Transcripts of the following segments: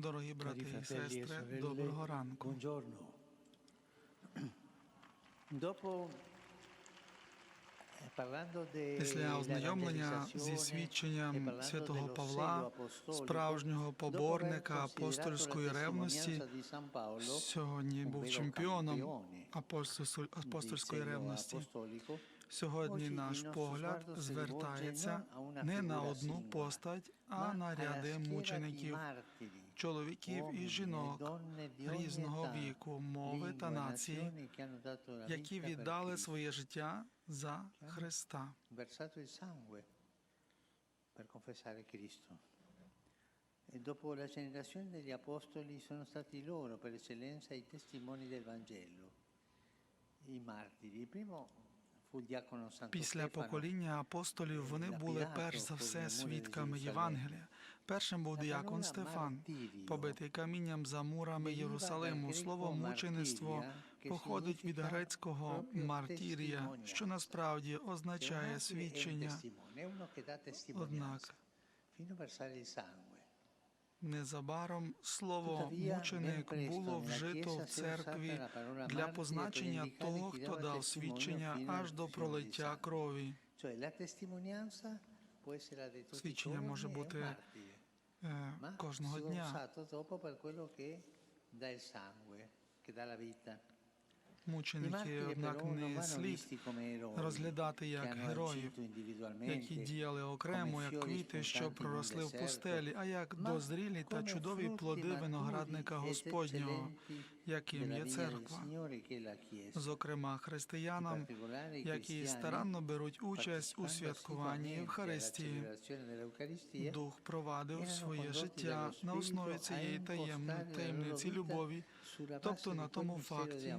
Дорогі брати і сестри, доброго ранку. Parlando Після ознайомлення зі свідченням святого Павла, справжнього поборника апостольської ревності, сьогодні був чемпіоном апостольської ревності. Сьогодні наш погляд звертається не на одну постать, а на ряди мучеників, чоловіків і жінок різного віку, мови та нації, які віддали своє життя за Христа. versato il sangue per confessare Cristo. E dopo la generazione degli apostoli sono stati loro per eccellenza i testimoni del Vangelo, i martiri. Il primo fu il diacono Santo Після покоління апостолів вони були перш за все свідками Євангелія. Першим був діакон Стефан, побитий камінням за мурами Єрусалиму. Слово мучеництво походить від грецького мартірія, що насправді e означає свідчення. Однак незабаром слово мученик було вжито в церкві для позначення того, хто дав свідчення аж до пролиття крові. Свідчення може бути е, ma кожного si è дня. Мученики, однак, не слід розглядати як героїв, які діяли окремо, як квіти, що проросли в пустелі, а як дозрілі та чудові плоди виноградника Господнього, яким є церква. Зокрема, християнам, які старанно беруть участь у святкуванні Євхаристії. Дух провадив своє життя на основі цієї таємної таємниці любові, тобто на тому факті,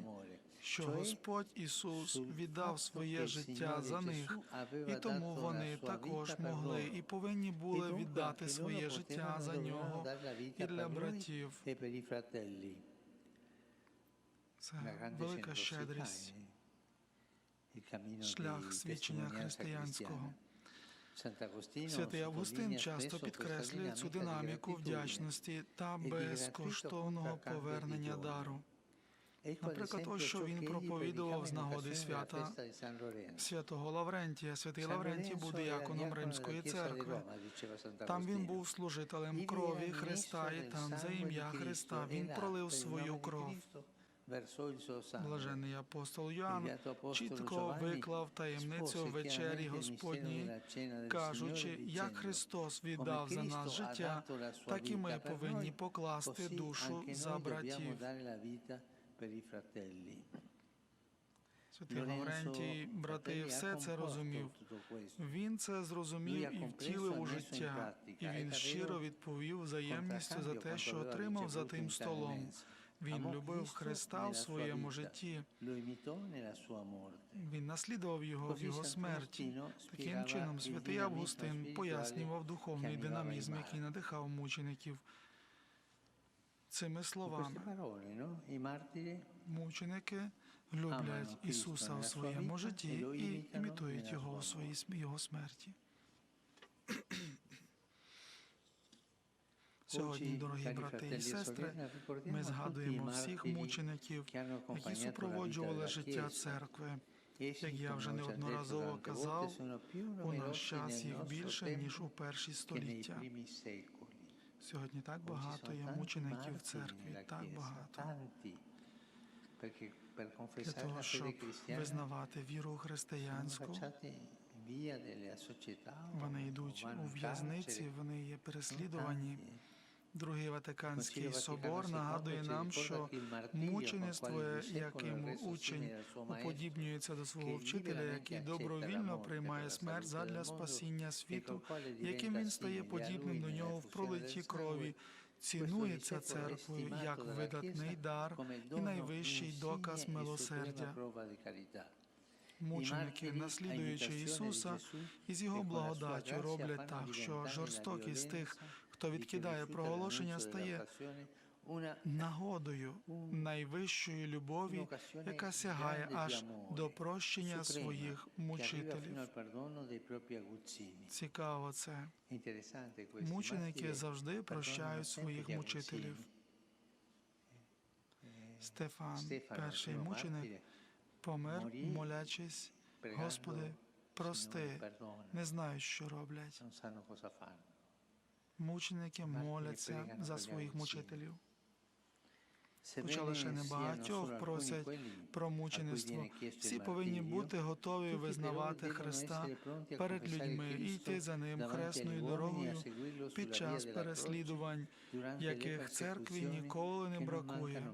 що Господь Ісус віддав своє життя за них, і тому вони також могли і повинні були віддати своє життя за нього і для братів. Це велика щедрість, шлях свідчення християнського. Святий Августин часто підкреслює цю динаміку вдячності та безкоштовного повернення дару. Наприклад, ось що він проповідував з нагоди свята святого Лаврентія. Святий Лаврентій був дияконом Римської церкви. Там він був служителем крові Христа, і там за ім'я Христа він пролив свою кров. Блажений апостол Йоанн чітко виклав таємницю вечері Господній, кажучи, як Христос віддав за нас життя, так і ми повинні покласти душу за братів. Святий Лаврентій, брати, все це розумів. Він це зрозумів і втілив у життя, і він щиро відповів взаємністю за те, що отримав за тим столом. Він любив Христа в своєму житті. Він наслідував його в його смерті. Таким чином, святий Августин пояснював духовний динамізм, який надихав мучеників. Цими словами мученики люблять Ісуса у своєму житті і імітують його у своїй його смерті. Сьогодні, дорогі брати і сестри, ми згадуємо всіх мучеників, які супроводжували життя церкви. Як я вже неодноразово казав, у наш час їх більше ніж у перші століття. Сьогодні так багато є мучеників в церкві, так багато. Для того, щоб визнавати віру християнську, вони йдуть у в'язниці, вони є переслідувані. Другий Ватиканський собор нагадує нам, що мучеництво, яким учень уподібнюється до свого вчителя, який добровільно приймає смерть задля спасіння світу, яким він стає подібним до нього в пролитті крові, цінується церквою як видатний дар і найвищий доказ милосердя. Мученики, наслідуючи Ісуса, із його благодаттю роблять так, що жорстокість тих, хто відкидає проголошення, стає нагодою найвищої любові, яка сягає аж до прощення своїх мучителів. Цікаво це. Мученики завжди прощають своїх мучителів. Стефан, перший мученик, помер, молячись, Господи, прости, не знають, що роблять. Мученики моляться за своїх мучителів. Хоча лише небагатьох просять про мучеництво. Всі повинні бути готові визнавати Христа перед людьми і йти за ним хресною дорогою під час переслідувань, яких церкві ніколи не бракує.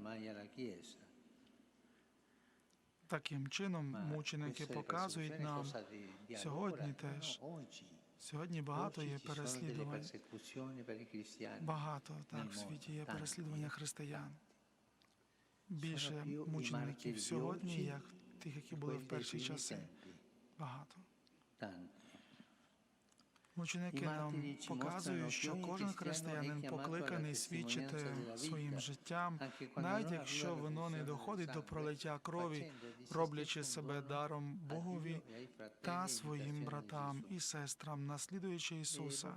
Таким чином, мученики показують нам, сьогодні теж. Сьогодні багато є переслідувань. Багато так в світі є переслідування християн. Більше мучеників сьогодні, як тих, які були в перші часи. Багато. Мученики нам показують, що кожен християнин покликаний свідчити своїм життям, навіть якщо воно не доходить до пролиття крові, роблячи себе даром Богові та своїм братам і сестрам, наслідуючи Ісуса.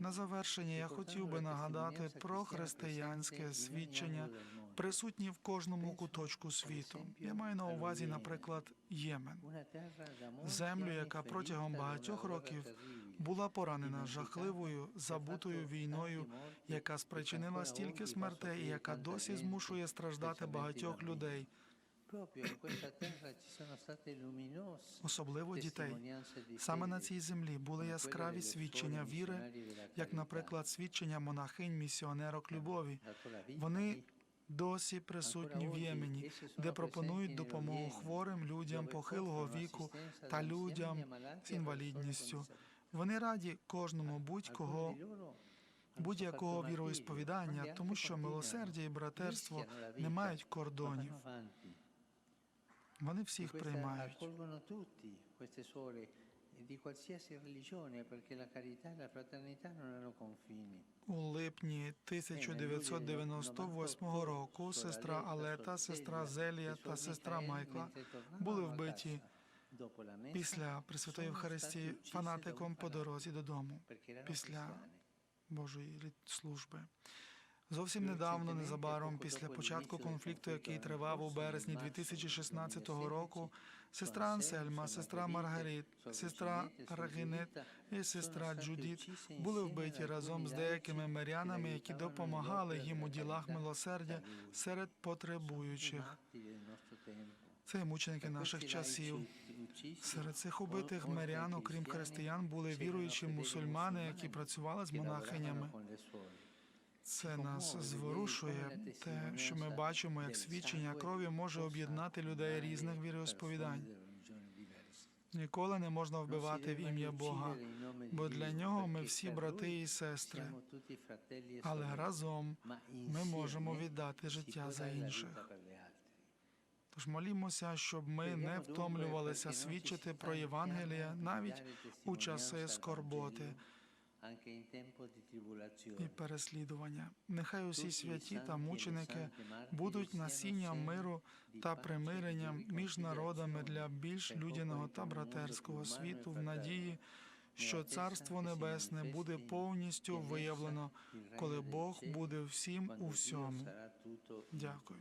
На завершення я хотів би нагадати про християнське свідчення, присутні в кожному куточку світу. Я маю на увазі, наприклад, Ємен, землю, яка протягом багатьох років була поранена жахливою забутою війною, яка спричинила стільки смертей і яка досі змушує страждати багатьох людей, особливо дітей. Саме на цій землі були яскраві свідчення віри, як, наприклад, свідчення монахинь місіонерок любові. Вони досі присутні в Ємені, де пропонують допомогу хворим людям похилого віку та людям з інвалідністю. Вони раді кожному будь-кого, будь-якого віроісповідання, тому що милосердя і братерство не мають кордонів. Вони всіх приймають. Di qualsiasi religione perché la carità e la fraternità non hanno confini. У липні 1998 року сестра Алета, сестра Зелія та сестра Майкла були вбиті після Пресвятої Євхаристії фанатиком по дорозі додому після Божої служби. Зовсім недавно, незабаром після початку конфлікту, який тривав у березні 2016 року, сестра Ансельма, сестра Маргарит, сестра Рагінет і сестра Джудіт були вбиті разом з деякими мирянами, які допомагали їм у ділах милосердя серед потребуючих. Це мученики наших часів. Серед цих убитих мирян, окрім християн, були віруючі мусульмани, які працювали з монахинями. Це нас зворушує, те, що ми бачимо, як свідчення крові може об'єднати людей різних віросповідань. Ніколи не можна вбивати в ім'я Бога, бо для нього ми всі брати і сестри. Але разом ми можемо віддати життя за інших. Тож молімося, щоб ми не втомлювалися свідчити про Євангелія навіть у часи скорботи і переслідування. Нехай усі святі та мученики будуть насінням миру та примиренням між народами для більш людяного та братерського світу в надії, що Царство Небесне буде повністю виявлено, коли Бог буде всім у всьому. Дякую.